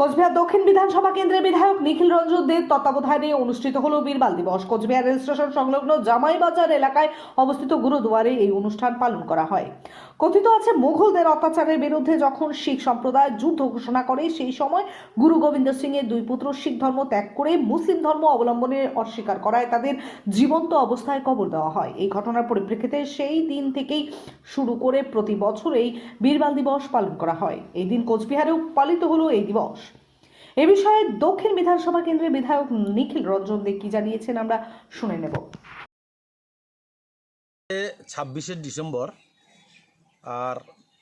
কোচবিহার দক্ষিণ বিধানসভা কেন্দ্রের বিধায়ক নিখিল রঞ্জন দের তত্ত্বাবধানে অনুষ্ঠিত হলো বীরবাল দিবস। কোচবিহার রেল স্টেশন সংলগ্ন জামাই বাজার এলাকায় অবস্থিত গুরুদুয়ারে এই অনুষ্ঠান পালন করা হয়। কথিত আছে, মুঘলদের অত্যাচারের বিরুদ্ধে যখন শিখ সম্প্রদায় যুদ্ধ ঘোষণা করে, সেই সময় গুরু গোবিন্দ সিং এর দুই পুত্র শিখ ধর্ম ত্যাগ করে মুসলিম ধর্ম অবলম্বনে অস্বীকার করায় তাদের জীবন্ত অবস্থায় কবর দেওয়া হয়। এই ঘটনার পরিপ্রেক্ষিতে সেই দিন থেকেই শুরু করে প্রতি বছর এই বীরবাল দিবস পালন করা হয়। এই দিন কোচবিহারেও পালিত হলো এই দিবস। এ বিষয়ে দক্ষিণ বিধানসভা কেন্দ্রের বিধায়ক নিখিল রঞ্জন দে কি জানিয়েছেন আমরা শুনে নেব। ছাব্বিশে ডিসেম্বর আর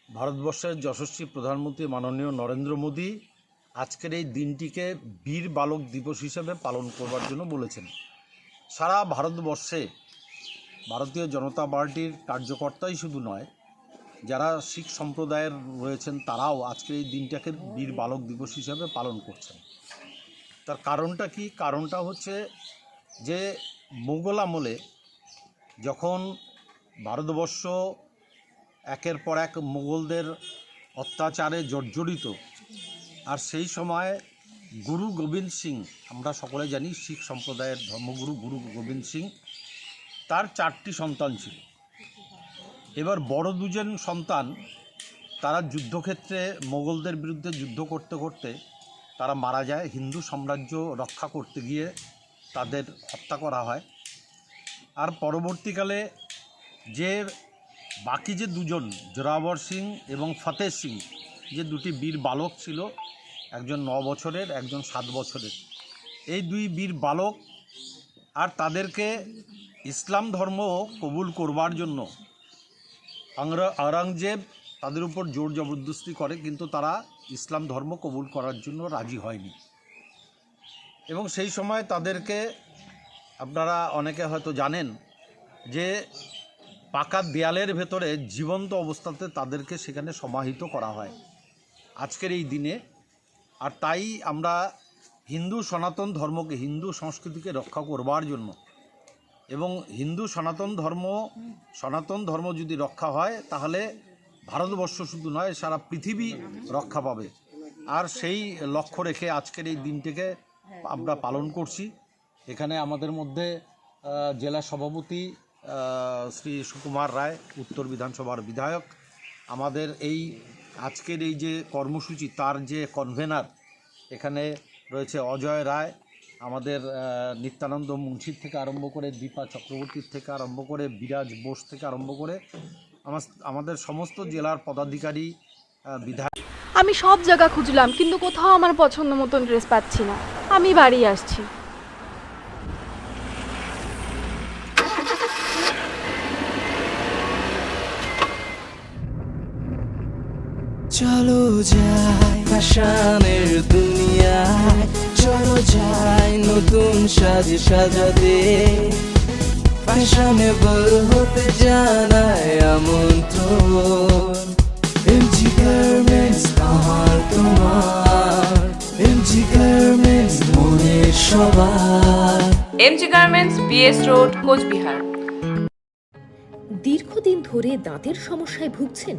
ভারতবর্ষের যশস্বী প্রধানমন্ত্রী মাননীয় নরেন্দ্র মোদী আজকের এই দিনটিকে বীর বালক দিবস হিসেবে পালন করবার জন্য বলেছেন। সারা ভারতবর্ষে ভারতীয় জনতা পার্টির কার্যকর্তাই শুধু নয় যারা শিখ সম্প্রদায়ের রয়েছেন, তারাও আজকের এই দিনটাকে বীর বালক দিবস হিসাবে পালন করছেন। তার কারণটা কি? কারণটা হচ্ছে যে মোগল আমলে যখন ভারতবর্ষ একের পর এক মোগলদের অত্যাচারে জর্জরিত, আর সেই সময় গুরু গোবিন্দ সিং, আমরা সকলে জানি শিখ সম্প্রদায়ের ধর্মগুরু গুরু গোবিন্দ সিং, তার চারটি সন্তান ছিল। এবার বড় দুজন সন্তান, তারা যুদ্ধক্ষেত্রে মোগলদের বিরুদ্ধে যুদ্ধ করতে করতে তারা মারা যায়। হিন্দু সাম্রাজ্য রক্ষা করতে গিয়ে তাদের হত্যা করা হয়। আর পরবর্তীকালে যে বাকি যে দুজন জোরাবর সিং এবং ফতেহ সিং, যে দুটি বীর বালক ছিল, একজন ন বছরের, একজন সাত বছরের। এই দুই বীর বালক আর তাদেরকে ইসলাম ধর্ম কবুল করবার জন্য আংরা- আওরঙ্গজেব তাদের উপর জোর জবরদস্তি করে, কিন্তু তারা ইসলাম ধর্ম কবুল করার জন্য রাজি হয়নি। এবং সেই সময় তাদেরকে আপনারা অনেকে হয়তো জানেন যে পাকা দেয়ালের ভেতরে জীবন্ত অবস্থাতে তাদেরকে সেখানে সমাহিত করা হয়। আজকের এই দিনে আর তাই আমরা হিন্দু সনাতন ধর্মকে, হিন্দু সংস্কৃতিকে রক্ষা করবার জন্য এবং হিন্দু সনাতন ধর্ম সনাতন ধর্ম যদি রক্ষা হয়, তাহলে ভারতবর্ষ শুধু নয়, সারা পৃথিবী রক্ষা পাবে। আর সেই লক্ষ্য রেখে আজকের এই দিনটিকে আমরা পালন করছি। এখানে আমাদের মধ্যে জেলা সভাপতি শ্রী সুকুমার রায়, উত্তর বিধানসভার বিধায়ক। আমাদের এই আজকের এই যে কর্মসূচি, তার যে কনভেনার এখানে রয়েছে অজয় রায় আমাদের নিত্যানন্দ মুন্সির থেকে আরম্ভ করে দীপা চক্রবর্তীর থেকে আরম্ভ করে বিরাজ বোস থেকে আরম্ভ করে আমার- আমাদের সমস্ত জেলার পদাধিকারী বিধায়ক আমি সব জায়গা খুঁজলাম, কিন্তু কোথাও আমার পছন্দ মতন ড্রেস পাচ্ছি না। আমি বাড়ি আসছি। চলো যাই ফ্যাশনের দুনিয়ায় চলো যাই নতুন সাজে সাজাতে। ফ্যাশনেবল হতে জানায় আমন্ত্রণ। এমজি গার্মেন্টস আমার তোমার। এমজি গার্মেন্টস মনের সবার। MG garments BS road Cooch Behar. দীর্ঘদিন ধরে দাঁতের সমস্যায় ভুগছেন